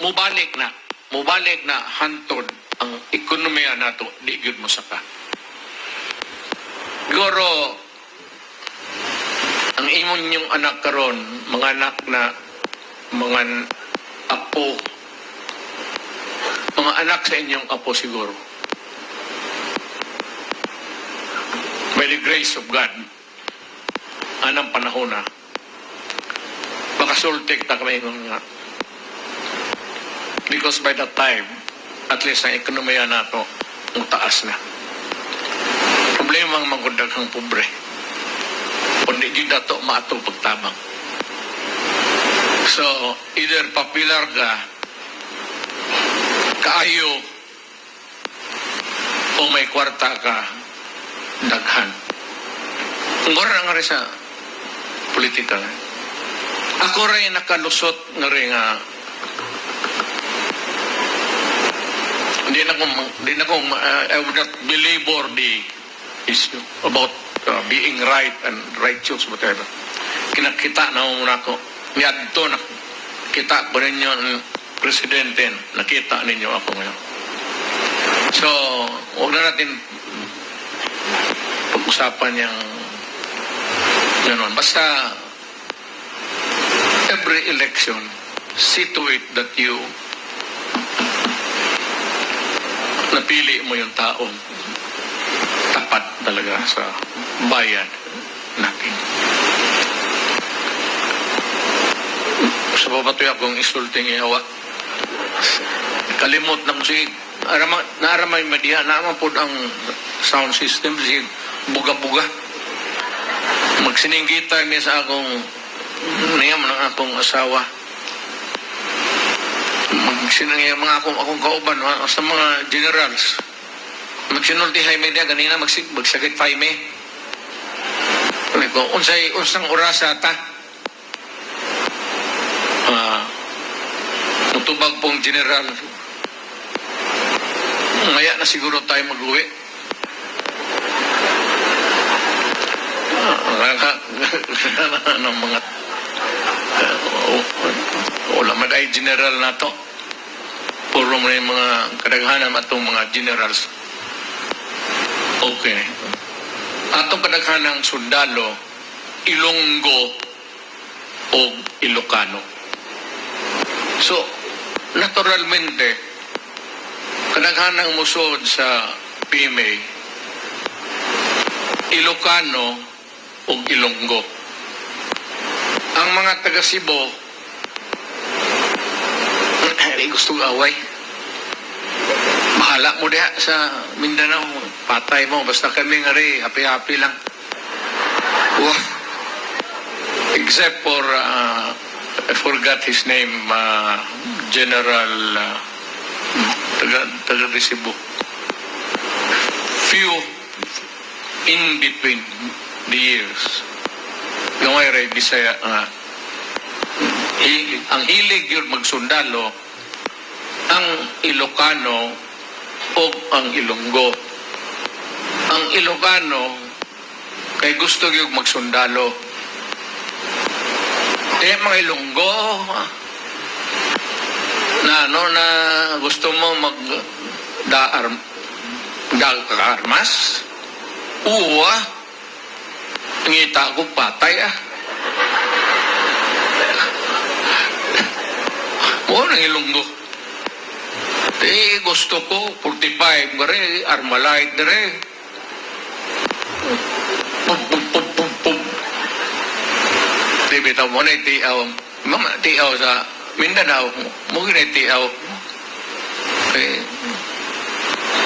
mubalik na. Mubalik na hantod ang ekonomiya nato. Di gyud mo saka. Goro ang imon yung anak karon mga anak na mga apo. Mga anak sa inyong apo siguro. By the grace of God anang panahon na makasultik ta kami nga because by that time at least ang ekonomiya nato ang taas na. Problema ang magundaghang pobre. Kundi di dato maato pagtabang. So either popular ka kaayo o may kwarta ka daghan. Ngora nga rin sa politika. Ako rin nakalusot nga rin nga hindi na ko hindi na ko uh, I would not belabor the issue about uh, being right and righteous whatever. Kinakita na mo na ko niadto na kita po ninyo ang presidente nakita ninyo ako ngayon. So huwag na natin pag-usapan yung ganon. Basta every election it that you napili mo yung taong tapat talaga sa bayan natin. Sa babatoy akong isulting ihawa. Kalimot na mo si arama, naaramay media, naman po ang sound system si buga-buga. Magsininggita niya sa akong niyam ng akong asawa magsinang mga akong akong kauban ha, sa mga generals magsinulti Jaime dia ganina magsig magsagit Jaime ko unsay unsang orasa ta ah mutubag pong general ngaya na siguro tayo mag-uwi Ah, ng mga uh, wala man ay general na to puro mo yung mga kadaghanan atong mga generals. Okay. Atong kadaghanang sundalo Ilonggo o Ilocano. So naturalmente kadaghanang musod sa PMA Ilocano o Ilonggo. Ang mga taga Cebu ay gusto away. Bahala mo diha sa Mindanao. Patay mo. Basta kami nga rin. Happy-happy lang. Wow. Except for, uh, I forgot his name, uh, General uh, taga, taga. Few in between the years. Gamay rin, Bisaya nga. Hilig, ang hilig yun magsundalo, ang Ilocano o ang Ilonggo. Ang Ilocano, kay gusto yung magsundalo. Eh, mga Ilonggo, na ano na gusto mo mag daar dal armas uwa ngita ko patay ah mo nang ilunggo Eh, gusto ko, 45, gare, Armalite, gare. Pum, pum, pum, pum, pum. Di bitaw mo na itiaw. Mama, tiaw sa Mindanao. Mugin na tiaw. Kay,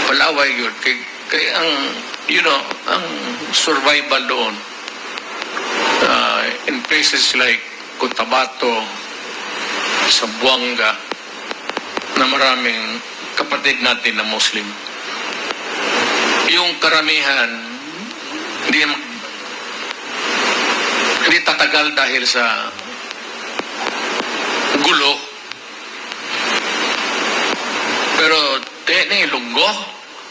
palaway yun. Kay, kay ang, you know, ang survival doon. Uh, in places like Cotabato, Zamboanga, na maraming kapatid natin na Muslim. Yung karamihan, hindi hindi tatagal dahil sa gulo. Pero te ni lunggo,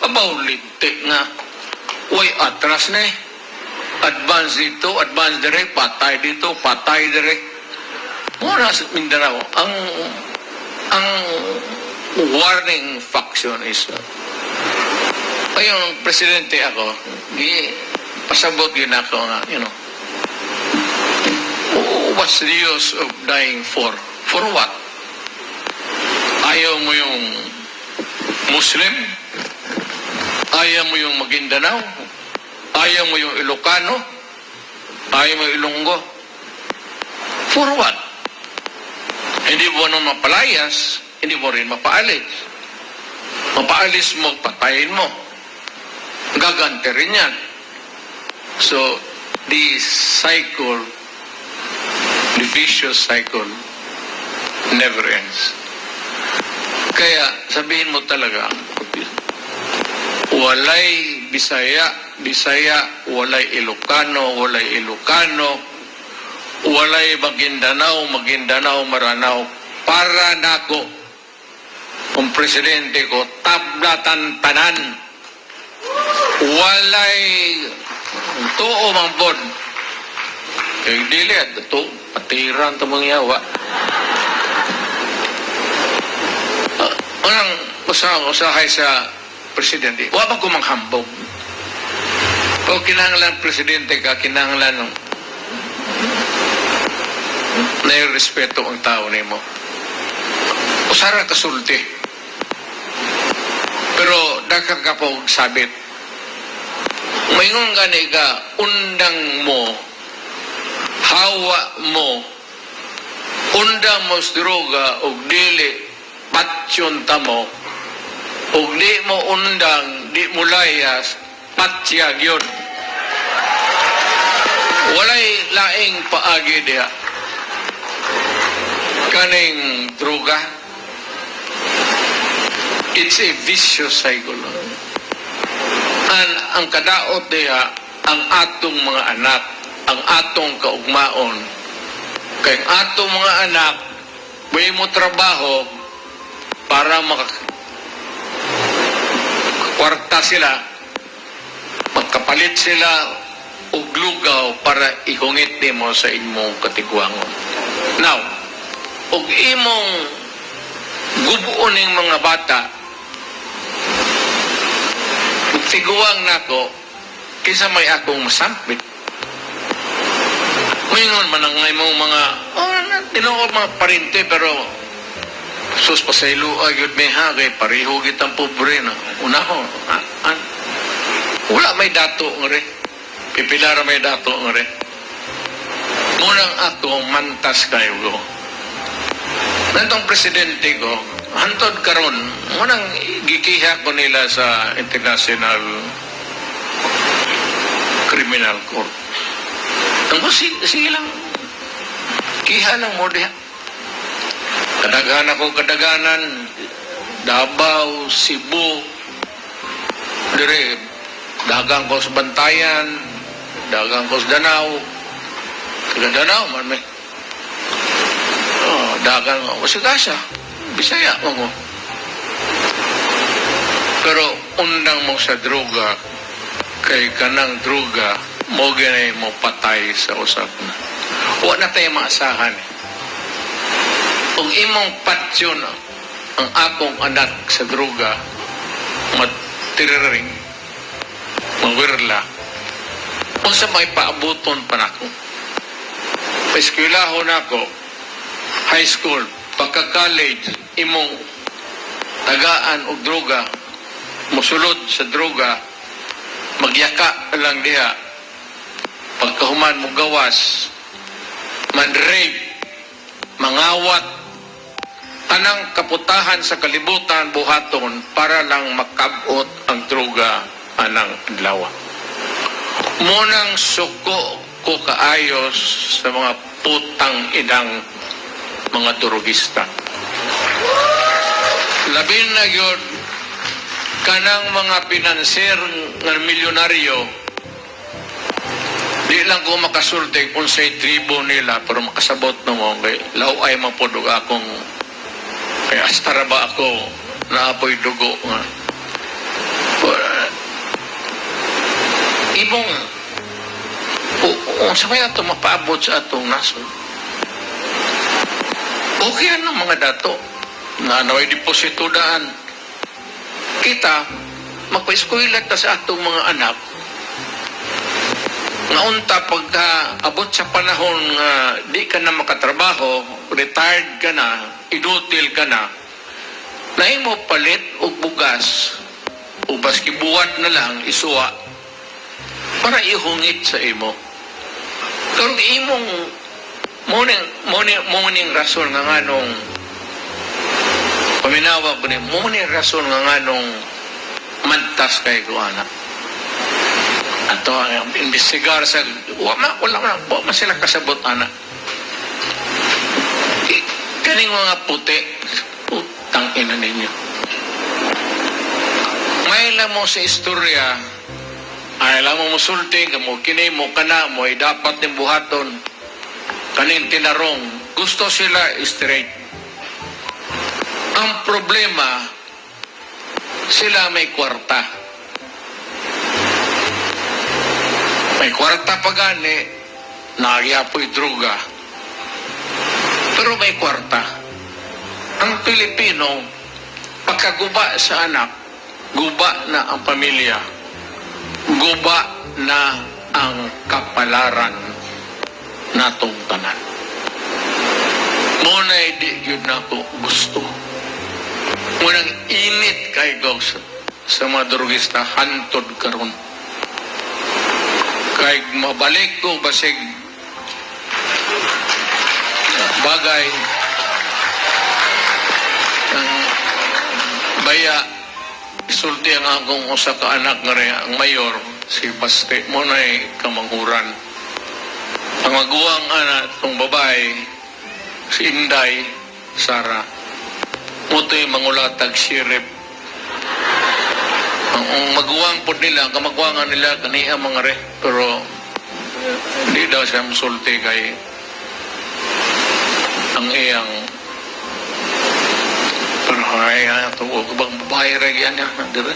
abaw lintik nga. Uy, atras na eh. Advance dito, advance dire, patay dito, patay dire. Muna sa Mindanao, ang ang warning faction is uh, ayong presidente ako, gi pasabot yun ako nga, you know, what's the use of dying for? For what? Ayaw mo yung Muslim? Ayaw mo yung Maguindanao? Ayaw mo yung Ilocano? Ayaw mo yung Ilonggo? For what? Hindi mo naman mapalayas, hindi mo rin mapaalis. Mapaalis mo, patayin mo. Gagante rin yan. So, the cycle, the vicious cycle, never ends. Kaya, sabihin mo talaga, walay Bisaya, Bisaya, walay Ilocano, walay Ilocano, walay Maguindanao, Maguindanao, Maranao, para nako, kung presidente ko, tablatan tanan, walay tuo mang bod. Eh, dili, to, patiran to mga yawa. Uh, unang usahay, sa presidente, wa ba ko manghambog? Pag kinahanglan presidente ka, kinahanglan ng na respeto ang tao nimo. Usara ka sulti. Pero daghang ka po sabit. Mayroon gani ka undang mo, hawa mo, undang mo droga o dili patsyon ta mo, o di mo undang, di mo layas, patsyag yun. Walay laing paagi diha kaning droga, it's a vicious cycle. An ang kadaot diha, ang atong mga anak, ang atong kaugmaon, kay atong mga anak, may mo trabaho para maka kwarta sila, magkapalit sila og lugaw para ihungit nimo sa imong katigwangon. Now, og imong gubuon ning mga bata ug tiguang nako kisa may akong masampit Ngayon man ang imong mga oh, tinuod mga parinte pero sus pasaylo agad may ha kay pareho gitang pobre na ah, ah. wala may dato nga rin pipilara may dato nga rin munang ako mantas kayo ko Nantong presidente ko, hantod karon, munang gikiha ko nila sa International Criminal Court. Ang sige, sige lang, kiha lang mo diha. Kadaganan ako kadaganan, Davao, Cebu, dire, dagang ko sa Bantayan, dagang ko sa Danao, taga Danao man may. Dagang mo. Kasi kasa, bisaya mo mo. Pero undang mo sa droga, kay kanang droga, mo ganay mo patay sa usap na. Wa na tayo maasahan eh. Kung imong patsyon ang akong anak sa droga, matiriring, mawirla, kung sa may paabuton pa na ako. Paeskwilahon ako, high school, pagka-college, imong tagaan og droga, musulod sa droga, magyaka lang diha, pagkahuman mo gawas, man-rape, mangawat, tanang kaputahan sa kalibutan buhaton para lang makabot ang droga anang adlaw. Munang suko ko kaayos sa mga putang inang mga turugista. Labin na yun, kanang mga pinanser ng milyonaryo, di lang ko makasulti kung sa tribo nila, pero makasabot na mo, kay law ay mapudog akong, kay astara ba ako, naapoy dugo nga. Ibong, o, sa kaya ito mapaabot sa atong nasod? Okay ano mga dato. na naway deposito daan. Kita, magpa-eskwela ta sa atong mga anak, nga unta pagka abot sa panahon nga di ka na makatrabaho, retired ka na, inutil ka na, na mo palit o bugas o baski na lang isuwa para ihungit sa imo. Pero imong morning morning morning rason nga nganong paminawa ko ni morning rason nga nganong mantas kay ko anak ato ang imbestigar sa wala wala wala wa man sila kasabot ana. I- kaning mga puti utang ina ninyo. May mo sa istorya ay alam mo musulti ka mo kini mo kana mo dapat ning buhaton kaning tinarong gusto sila straight ang problema sila may kwarta may kwarta pa gani, nagyapoy droga. Pero may kwarta. Ang Pilipino, pagkaguba sa anak, guba na ang pamilya, guba na ang kapalaran natong tanan. Muna di yun na ako gusto. Munang init kay sa, sa mga drogista, hantod karon. Kay mabalik ko basig. Bagay. Ang baya isulti ang akong usa ka anak nga ang mayor si Paste. Mo na kamanguran ang maguwang anak tong babae si Inday Sara. Mo mangulatag sirip ang, ang maguwang po nila, ang kamagwangan nila, kaniya mga re, pero hindi daw siya musulti kay ang iyang pero ay ay ito bang babae ra yan niya? Dire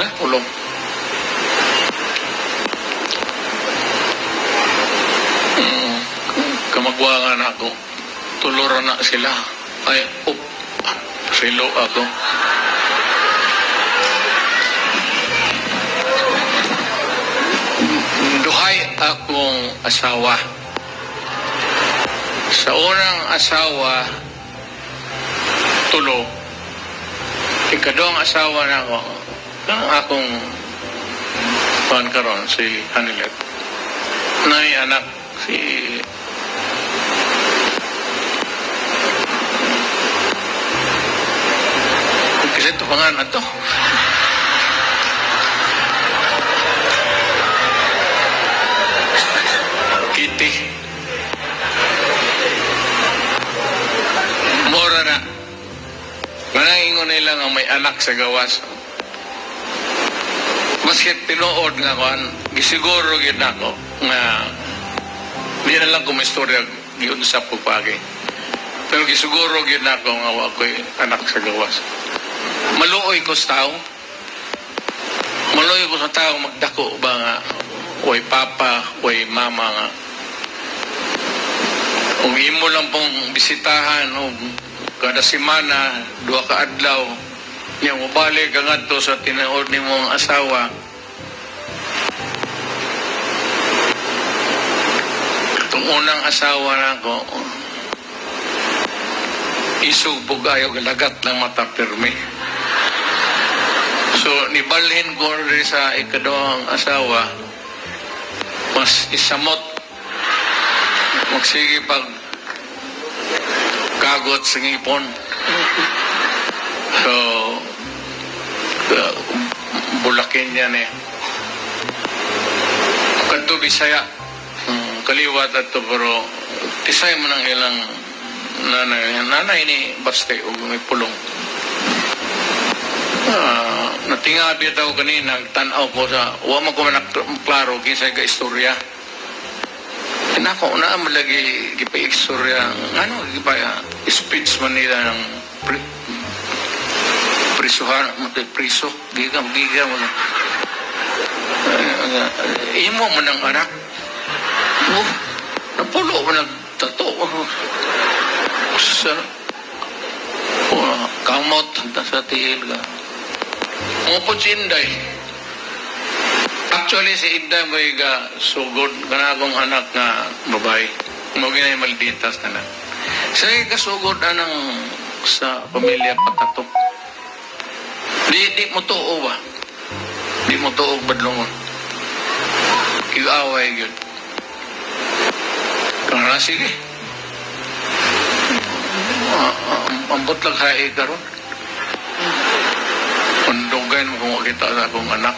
eh ulong. Mm, kamagwangan ako. Tuluran na sila. Ay up silo ako. Duhay akong asawa. Sa unang asawa tulo. Ikadong asawa na ako ang akong pan karon si Hanilet nay anak si kasi ito pangalan to Kitty. Mora na. Manangingon nila nga may anak sa gawas Basket tinuod nga kuan gisiguro gid nako nga di na lang kumistorya giun sa pupagi. Pero gisiguro gid nako nga wa anak sa gawas. Maluoy ko sa tao. Maluoy ko sa tao magdako ba nga way papa, way mama nga. Kung imo lang pong bisitahan o kada semana, duha ka adlaw, niya mabalik ka ngadto sa tinuod ni mong asawa. Unang asawa na ko, isugbog ayaw lagat ng mata pirmi. So, nibalhin ko rin sa ikadawang asawa, mas isamot, magsige pag kagot sa ngipon. So, uh, bulakin yan eh. Kanto Bisaya, kaliwat at to, pero tisay mo ng ilang nanay. Nanay ni Baste, ug may pulong. Ah, natingabi daw kanina, tanaw ko sa, wa man ko klaro, kinsa ka istorya. Nako, na malagi gipa istorya, ano, gipa speech man nila ng pri, prisuhan, matay priso, gigam, gigam, Uh, imo mo ng anak. Oh, napulo mo ng tato. Sa, oh, kamot sa tiil ka. Mo po si Inday. Actually, si Inday mo ga sugod ka na akong anak nga babae. Mo ginay malditas na lang. Siya kasugod anang sa pamilya patatok. Di, di mo tuo ba? Di mo tuo badlongon. Kigaaway yun. Kaya sige. Ah, ah, ambot lang hae ka ron. Undugan mo kung kita sa akong anak.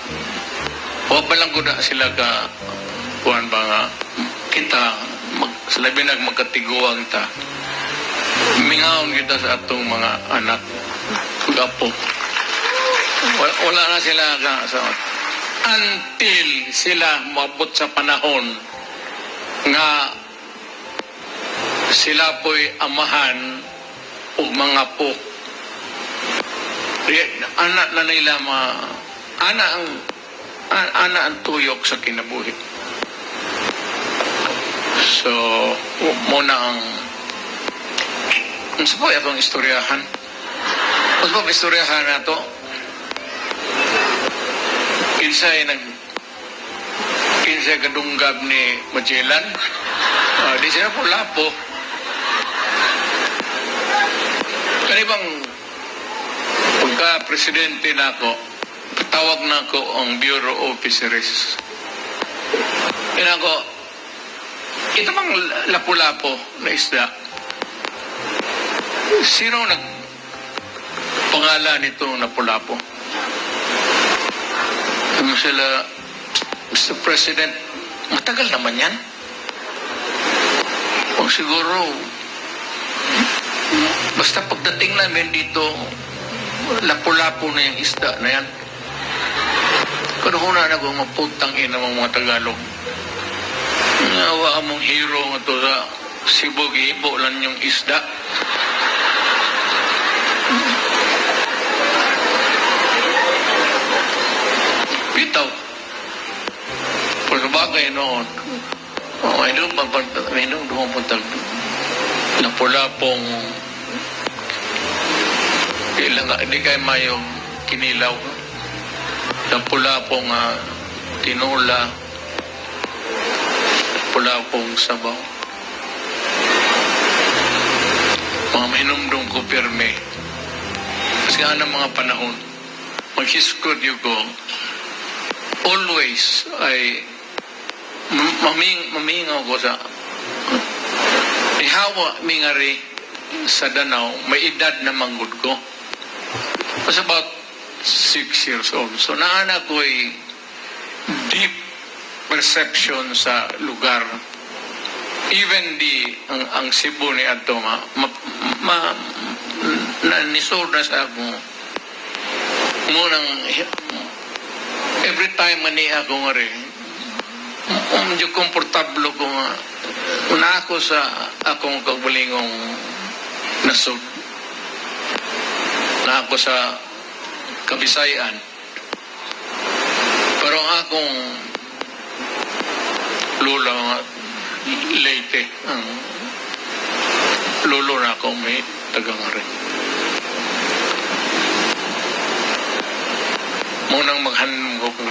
Huwag ba ko na sila ka kuhan ba nga kita mag, salabi nag magkatiguang ta. Mingaon kita sa atong mga anak. Gapo. Wala, wala na sila ka sa until sila mabot sa panahon nga sila po'y amahan o mga po. Anak na nila ma ana ang ana ang tuyok sa kinabuhi. So, muna ang ang sa po akong istoryahan. Mas po istoryahan na to. Kinsay nag kinsay kadunggab ni Magellan. Ah, di sila po lapo. Kanibang pagka presidente na ako, patawag na ako ang bureau officers. Kaya ako, ito bang lapu-lapo na isda? Sino nag pangalan nito lapu-lapo? Ano sila, Mr. President, matagal naman yan. O siguro, basta pagdating namin dito, lapu-lapo na yung isda na yan. Pero huna na kung maputang ina ng mga Tagalog. Nawa mong hero nga to sa Cebu, gihibo lang yung isda. Bitaw. Pero sa bagay noon, oh, ay doon papunta, ay doon pumunta na pong ilang, hindi kayo mayong kinilaw. Na pula pong ah, tinula, pula pong sabaw. Mga minumdum ko pirme. Kasi nga ng mga panahon, maghiskod yung ko, always ay mam- maming, mamingaw ko sa ihawa mingari sa Danau, may edad na manggod ko. Was about six years old. So naana ko ay deep perception sa lugar. Even di ang, ang Cebu ni ato nga ma, ma, na nisod na sa ako munang every time mani ako nga rin um, medyo komportable ko nga una ako sa akong kagulingong nasod na ako sa kabisayan. Pero ang akong lula nga late ang lolo na ako may rin. Munang maghandom ko kung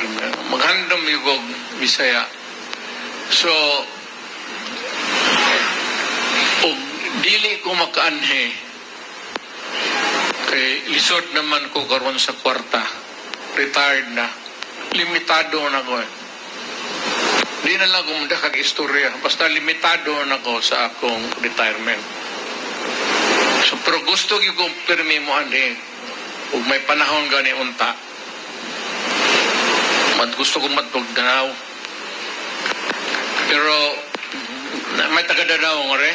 maghandom yung Bisaya. So og dili ko makaanhe kay lisod naman ko karon sa kwarta. Retired na. Limitado na ko eh. di na lang kumunda kag istorya. Basta limitado na ko sa akong retirement. So pero gusto gyud kong mo ani ug may panahon gani unta. Mat gusto kong matugdanaw. Pero may tagadadaw nga re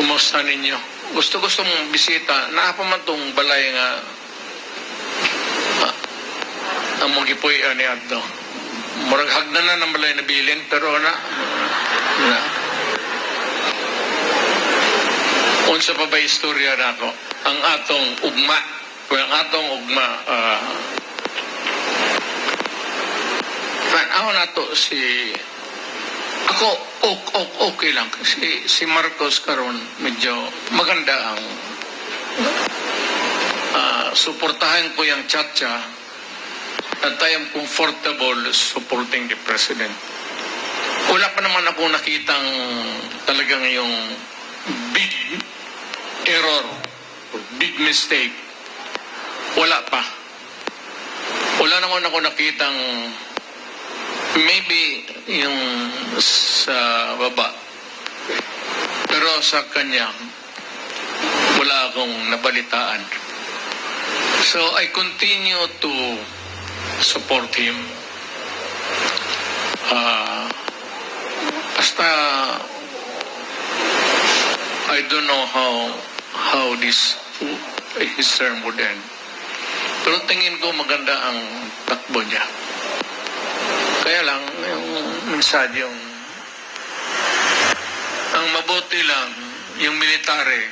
Kumusta ninyo? Gusto-gusto mong bisita. Naapa man tong balay nga ah, ang mong gipuy ni Adto. Murag hagdan na ng balay na bilin, pero na, na. Unsa pa ba istorya na ako? Ang atong ugma kung ang atong ugma uh, ako na to si ako ok, ok, okay lang si si Marcos karon medyo maganda ang ah, suportahan ko yung chatcha at I am comfortable supporting the president. Wala pa naman ako nakitang talagang yung big error or big mistake. Wala pa. Wala naman ako nakitang maybe yung sa baba. Pero sa kanya, wala akong nabalitaan. So I continue to support him. Ah, basta I don't know how how this his term would end. Pero tingin ko maganda ang takbo niya. Kaya lang, yung minsan yung ang mabuti lang, yung military,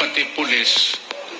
pati pulis,